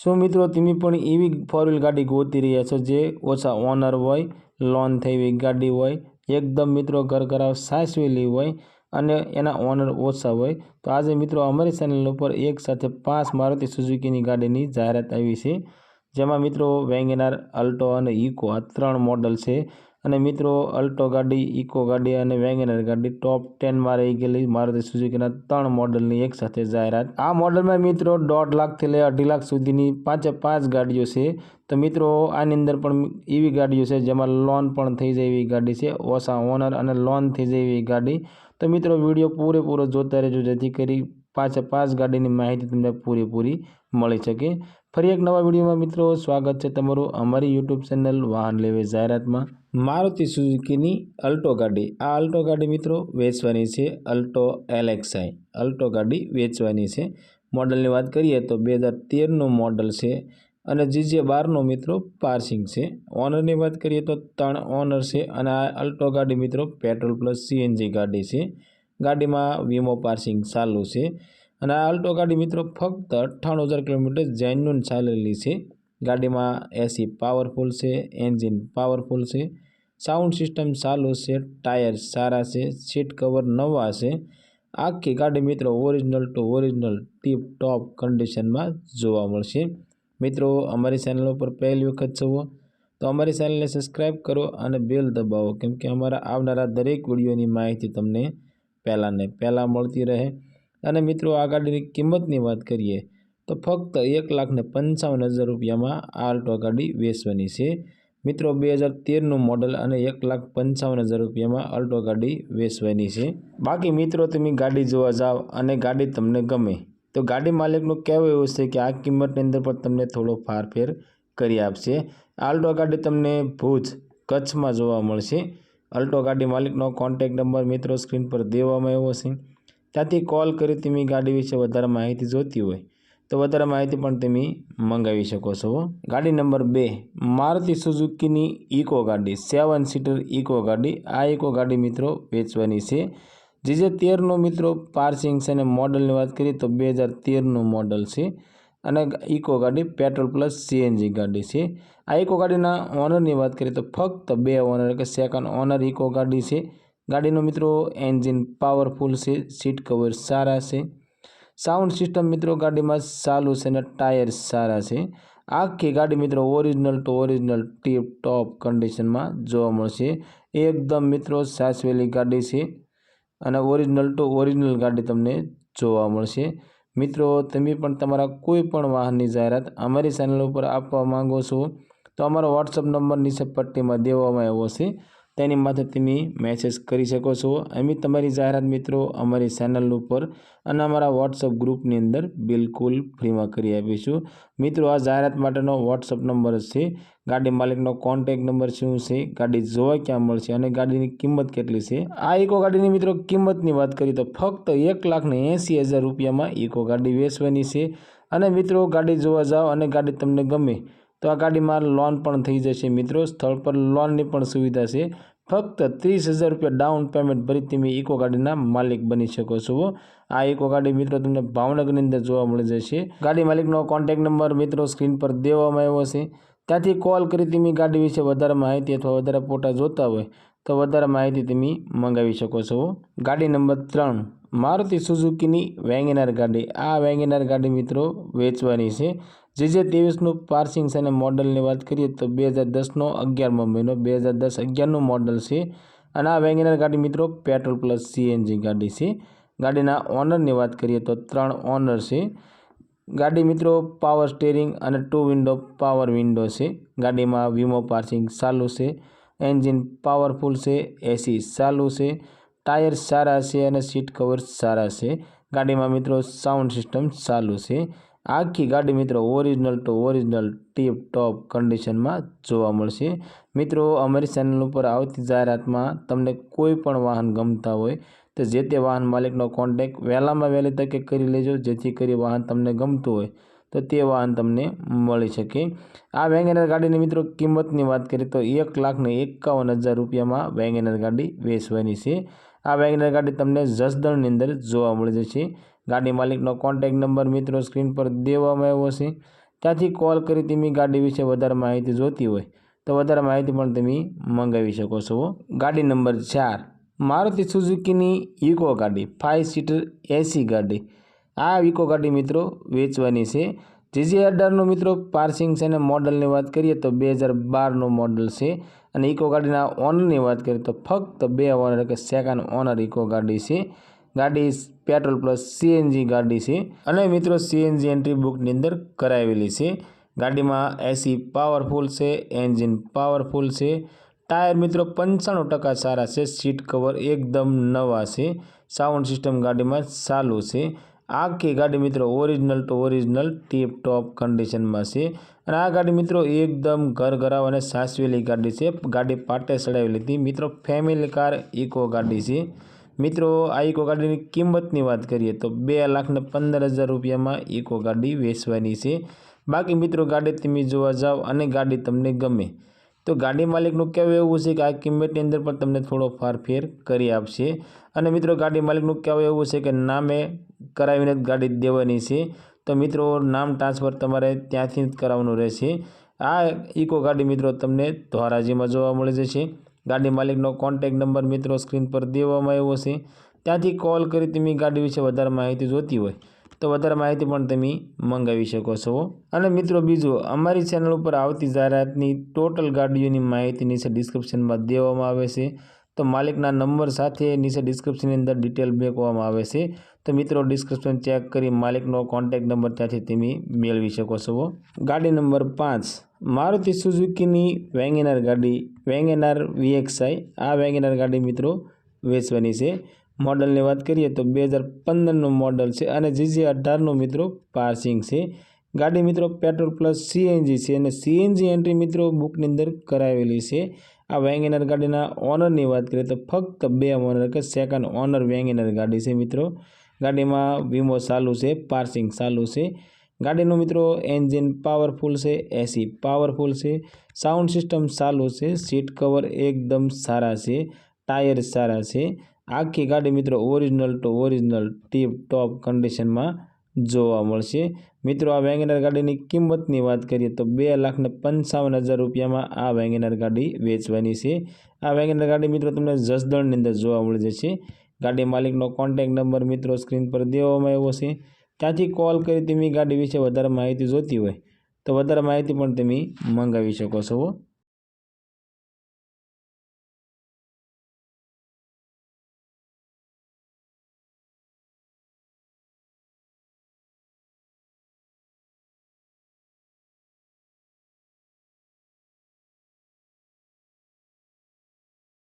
શું મિત્રો તમે પણ એવી ફોર વ્હીલ ગાડી ગોતી રહ્યા છો જે ઓછા ઓનર હોય લોન એવી ગાડી હોય, એકદમ મિત્રો ઘર કરાવ સાચવેલી હોય અને એના ઓનર ઓછા હોય? તો આજે મિત્રો અમારી ચેનલ ઉપર એક સાથે પાંચ મારુતિ સુઝુકીની ગાડીની જાહેરાત આવી છે. જેમાં મિત્રો વેંગેનાર અલ્ટો અને ઇકો આ ત્રણ મોડલ છે. અને મિત્રો અલ્ટો ગાડી ઇકો ગાડી અને વેગેનર ગાડી ટોપ ટેનમાં રહી ગયેલી મારુતિ સુઝુકીના ત્રણ મોડલની એક સાથે જાહેરાત. આ મોડલમાં મિત્રો, દોઢ લાખથી લઈ અઢી લાખ સુધીની પાંચે પાંચ ગાડીઓ છે. તો મિત્રો, આની અંદર પણ એવી ગાડીઓ છે જેમાં લોન પણ થઈ જાય એવી ગાડી છે. ઓછા ઓનર અને લોન થઈ જાય એવી ગાડી. તો મિત્રો વીડિયો પૂરેપૂરો જોતા રહેજો જેથી કરી પાંચે પાંચ ગાડીની માહિતી તમને પૂરેપૂરી મળી શકે. ફરી એક નવા વિડીયોમાં મિત્રો, સ્વાગત છે તમારું અમારી યુટ્યુબ ચેનલ વાહન લેવે જાહેરાતમાં. મારુતિ સુઝુકીની અલ્ટો ગાડી. આ અલ્ટો ગાડી મિત્રો વેચવાની છે અલ્ટો એલેક્સાઈ અલ્ટો ગાડી વેચવાની છે. મોડલની વાત કરીએ તો બે હજાર તેરનું મોડલ છે અને જીજે બારનો મિત્રો પાર્સિંગ છે. ઓનરની વાત કરીએ તો ત્રણ ઓનર છે અને આ અલ્ટો ગાડી મિત્રો પેટ્રોલ પ્લસ સીએનજી ગાડી છે. ગાડીમાં વીમો પાર્સિંગ ચાલુ છે. અને આ અલ્ટો ગાડી મિત્રો ફક્ત અઠ્ઠાણું હજાર કિલોમીટર જેન્યુન ચાલેલી છે. ગાડીમાં એસી પાવરફુલ છે એન્જિન પાવરફુલ છે સાઉન્ડ સિસ્ટમ ચાલુ છે ટાયર સારા છે સીટ કવર નવા છે. આખી ગાડી મિત્રો original to original tip top કન્ડિશનમાં જોવા મળશે. મિત્રો અમારી ચેનલ ઉપર પહેલી વખત જવો તો અમારી ચેનલને સબસ્ક્રાઈબ કરો અને બેલ દબાવો કેમકે અમારા આવનારા દરેક વિડીયોની માહિતી તમને પહેલાં ને પહેલાં મળતી રહે. અને મિત્રો આ ગાડીની કિંમતની વાત કરીએ, તો ફક્ત એક લાખને પંચાવન હજાર રૂપિયામાં આ આલ્ટો ગાડી વેચવાની છે. મિત્રો, બે હજાર તેરનું મોડલ અને એક લાખ પંચાવન હજાર રૂપિયામાં અલ્ટો ગાડી વેચવાની છે. બાકી મિત્રો, તમે ગાડી જોવા જાઓ અને ગાડી તમને ગમે, તો ગાડી માલિકનું કહેવું એવું છે કે આ કિંમતની અંદર પણ તમને થોડો ફારફેર કરી આપશે. આલ્ટો ગાડી તમને ભુજ, કચ્છમાં જોવા મળશે. અલ્ટો ગાડી માલિકનો કોન્ટેક નંબર મિત્રો સ્ક્રીન પર દેવામાં આવ્યો છે. ત્યાંથી કોલ કરી તમે ગાડી વિશે વધારે માહિતી જોઈતી હોય, તો વધારે માહિતી પણ તમે મંગાવી શકો છો. ગાડી નંબર બે, મારુતિ સુઝુકીની ઇકો ગાડી સેવન સીટર ઇકો ગાડી. આ ઇકો ગાડી મિત્રો વેચવાની છે. જે જે તેરનો મિત્રો પાર્સિંગ છે અને મોડલની વાત કરીએ તો બે હજાર તેરનું મોડલ છે. અને ઇકો ગાડી પેટ્રોલ પ્લસ સીએનજી ગાડી છે. આ ઇકો ગાડીના ઓનરની વાત કરીએ તો ફક્ત બે ઓનર કે સેકન્ડ ઓનર ઇકો ગાડી છે. ગાડીનું મિત્રો એન્જિન પાવરફુલ છે સીટ કવર સારા છે. સાઉન્ડ સિસ્ટમ મિત્રો, ગાડીમાં ચાલુ છે અને ટાયર સારા છે. આખી ગાડી મિત્રો original to original tip top કન્ડિશનમાં જોવા મળશે. એકદમ મિત્રો સાચવેલી ગાડી છે અને ઓરિજિનલ ટુ ઓરિજિનલ ગાડી તમને જોવા મળશે. મિત્રો, તમે પણ તમારા કોઈ પણ વાહનની જાહેરાત અમારી ચેનલ ઉપર આપવા માંગો છો, તો અમારો વોટ્સઅપ નંબર નીચે પટ્ટીમાં દેવામાં આવ્યો છે. તેની માથે તમે મેસેજ કરી શકો છો. અમે તમારી જાહેરાત મિત્રો અમારી ચેનલ ઉપર અને અમારા વોટ્સઅપ ગ્રુપની અંદર બિલકુલ ફ્રીમાં કરી આપીશું. મિત્રો, આ જાહેરાત માટેનો વોટ્સઅપ નંબર છે. ગાડી માલિકનો કોન્ટેક નંબર શું છે? ગાડી જોવા ક્યાં મળશે અને ગાડીની કિંમત કેટલી છે? આ ઇકો ગાડીની મિત્રો કિંમતની વાત કરીએ તો ફક્ત એક લાખને એંસી હજાર રૂપિયામાં ઇકો ગાડી વેચવાની છે. અને મિત્રો, ગાડી જોવા જાઓ અને ગાડી તમને ગમે તો આ ગાડીમાં લોન પણ થઈ જશે. મિત્રો, સ્થળ પર લોનની પણ સુવિધા છે. ફક્ત ત્રીસ હજાર રૂપિયા ડાઉન પેમેન્ટ ભરી તમે ઇકો ગાડીના માલિક બની શકો છો આ ઇકો ગાડી મિત્રો તમને ભાવનગરની અંદર જોવા મળી જશે. ગાડી માલિકનો કોન્ટેક નંબર મિત્રો સ્ક્રીન પર દેવામાં આવ્યો છે. ત્યાંથી કોલ કરી તમે ગાડી વિશે વધારે માહિતી અથવા વધારે ફોટા જોતા હોય તો વધારે માહિતી તમે મંગાવી શકો છો ગાડી નંબર ત્રણ. મારુતિ સુઝુકીની વેંગેનાર ગાડી. આ વેંગેનાર ગાડી મિત્રો વેચવાની છે. જે જે ત્રેવીસનું પાર્સિંગ છે અને મોડલની વાત કરીએ તો બે હજાર દસનો અગિયારમો મહિનો બે હજાર દસ અગિયારનું મોડલ છે. અને આ વેંગેનાર ગાડી મિત્રો પેટ્રોલ પ્લસ સીએનજી ગાડી છે. ગાડીના ઓનરની વાત કરીએ તો ત્રણ ઓનર છે. ગાડી મિત્રો પાવર સ્ટેરિંગ અને ટુ વિન્ડો પાવર વિન્ડો છે. ગાડીમાં વીમો પાર્સિંગ ચાલુ છે. એન્જિન પાવરફુલ છે. એસી ચાલુ છે. ટાયર સારા છે અને સીટ કવર સારા છે. ગાડીમાં મિત્રો સાઉન્ડ સિસ્ટમ ચાલુ છે. આખી ગાડી મિત્રો original to original tip top કન્ડિશનમાં જોવા મળશે. મિત્રો, અમારી ચેનલ ઉપર આવતી જાહેરાતમાં તમને કોઈ પણ વાહન ગમતા હોય તો જે તે વાહન માલિકનો કોન્ટેક વહેલામાં વહેલી તકે કરી લેજો, જેથી કરી વાહન તમને ગમતું હોય. તો તે વાહન તમને મળી શકે. આ વેગેનર ગાડીની મિત્રો કિંમતની વાત કરીએ તો એક લાખને એકાવન હજાર રૂપિયામાં વેગેનર ગાડી વેચવાની છે. આ વેગેનર ગાડી તમને જસદણની અંદર જોવા મળી જશે ગાડી માલિકનો કોન્ટેક નંબર મિત્રો સ્ક્રીન પર દેવામાં આવ્યો છે. ત્યાંથી કોલ કરી તમે ગાડી વિશે વધારે માહિતી જોતી હોય તો વધારે માહિતી પણ તમે મંગાવી શકો છો. ગાડી નંબર ચાર, મારુતિ સુઝુકીની ઇકો ગાડી ફાઇવ સીટર એસી ગાડી. આ ઇકો ગાડી મિત્રો વેચવાની છે. જીજી અઢારનું મિત્રો પાર્સિંગ છે અને મોડલની વાત કરીએ તો બે હજાર બારનું મોડલ છે અને ઇકો ગાડીના ઓનરની વાત કરીએ તો ફક્ત બે ઓનર કે સેકન્ડ ઓનર ઇકો ગાડી છે. ગાડી પેટ્રોલ પ્લસ સીએનજી ગાડી છે અને મિત્રો સીએનજી એન્ટ્રી બુકની અંદર કરાવેલી છે. ગાડીમાં એસી પાવરફુલ છે, એન્જિન પાવરફુલ છે, ટાયર મિત્રો પંચાણું ટકા સારા છે, સીટ કવર એકદમ નવા છે, સાઉન્ડ સિસ્ટમ ગાડીમાં ચાલુ છે. આખી ગાડી મિત્રો original to original tip top કન્ડિશનમાં છે. અને આ ગાડી મિત્રો એકદમ ઘર ઘરાવ અને સાસવેલી ગાડી છે. ગાડી પાટે ચડાવેલી લીધી. મિત્રો ફેમિલી કાર ઇકો ગાડી છે. મિત્રો, આ ઇકો ગાડીની કિંમતની વાત કરીએ તો બે લાખને પંદર હજાર રૂપિયામાં ઇકો ગાડી વેચવાની છે. બાકી મિત્રો ગાડી તમે જોવા જાઓ અને ગાડી તમને ગમે. તો ગાડી માલિકનું કહેવું એવું છે કે આ કિંમતની અંદર પણ તમને થોડો ફારફેર કરી આપશે. અને મિત્રો, ગાડી માલિકનું કહેવું એવું છે કે નામે કરાવીને જ ગાડી દેવાની છે. તો મિત્રો, નામ ટ્રાન્સફર તમારે ત્યાંથી જ કરાવવાનું રહેશે. આ ઇકો ગાડી મિત્રો તમને ધોરાજીમાં જોવા મળી જશે. ગાડી માલિકનો કોન્ટેક નંબર મિત્રો સ્ક્રીન પર દેવામાં આવ્યો છે. ત્યાંથી કોલ કરી તમે ગાડી વિશે વધારે માહિતી જોતી હોય. તો વધારે માહિતી પણ તમે મંગાવી શકો છો. અને મિત્રો બીજું, અમારી ચેનલ ઉપર આવતી જાહેરાતની ટોટલ ગાડીઓની માહિતી નીચે ડિસ્ક્રિપ્શનમાં દેવામાં આવે છે. તો માલિકના નંબર સાથે નીચે ડિસ્ક્રિપ્શનની અંદર ડિટેલ મેકવામાં આવે છે. તો મિત્રો ડિસ્ક્રિપ્શન ચેક કરી માલિકનો કોન્ટેક નંબર ત્યાંથી તમે મેળવી શકો છો. ગાડી નંબર પાંચ, મારુતિ સુઝુકીની વેંગેનાર ગાડી, વેંગેનાર વીએક્સઆઈ આ વેંગેનાર ગાડી મિત્રો વેચવાની છે. મોડલની વાત કરીએ તો બે હજાર પંદરનું મોડલ છે અને જીજી અઢારનું મિત્રો પાર્સિંગ છે. ગાડી મિત્રો પેટ્રોલ પ્લસ સીએનજી છે અને સીએનજી એન્ટ્રી મિત્રો બુકની અંદર કરાવેલી છે. આ વેંગેનર ગાડીના ઓનરની વાત કરીએ તો ફક્ત બે ઓનર કે સેકન્ડ ઓનર વેંગેનર ગાડી છે મિત્રો. ગાડીમાં વીમો ચાલુ છે, પાર્સિંગ ચાલુ છે. ગાડીનું મિત્રો એન્જિન પાવરફુલ છે, એસી પાવરફુલ છે. સાઉન્ડ સિસ્ટમ ચાલુ છે, સીટ કવર એકદમ સારા છે, ટાયર સારા છે. આખી ગાડી મિત્રો original to original tip top કન્ડિશનમાં જોવા મળશે. મિત્રો, આ વેંગેનર ગાડીની કિંમતની વાત કરીએ તો બે લાખ ને પંચાવન હજાર રૂપિયામાં આ વેંગેનર ગાડી વેચવાની છે. આ વેંગેનર ગાડી મિત્રો તમને જસદણની અંદર જોવા મળી જશે. ગાડી માલિકનો કોન્ટેક નંબર મિત્રો સ્ક્રીન પર દેવામાં આવ્યો છે. ત્યાંથી કોલ કરી તમે ગાડી વિશે વધારે માહિતી જોતી હોય તો વધારે માહિતી પણ તમે મંગાવી શકો છો.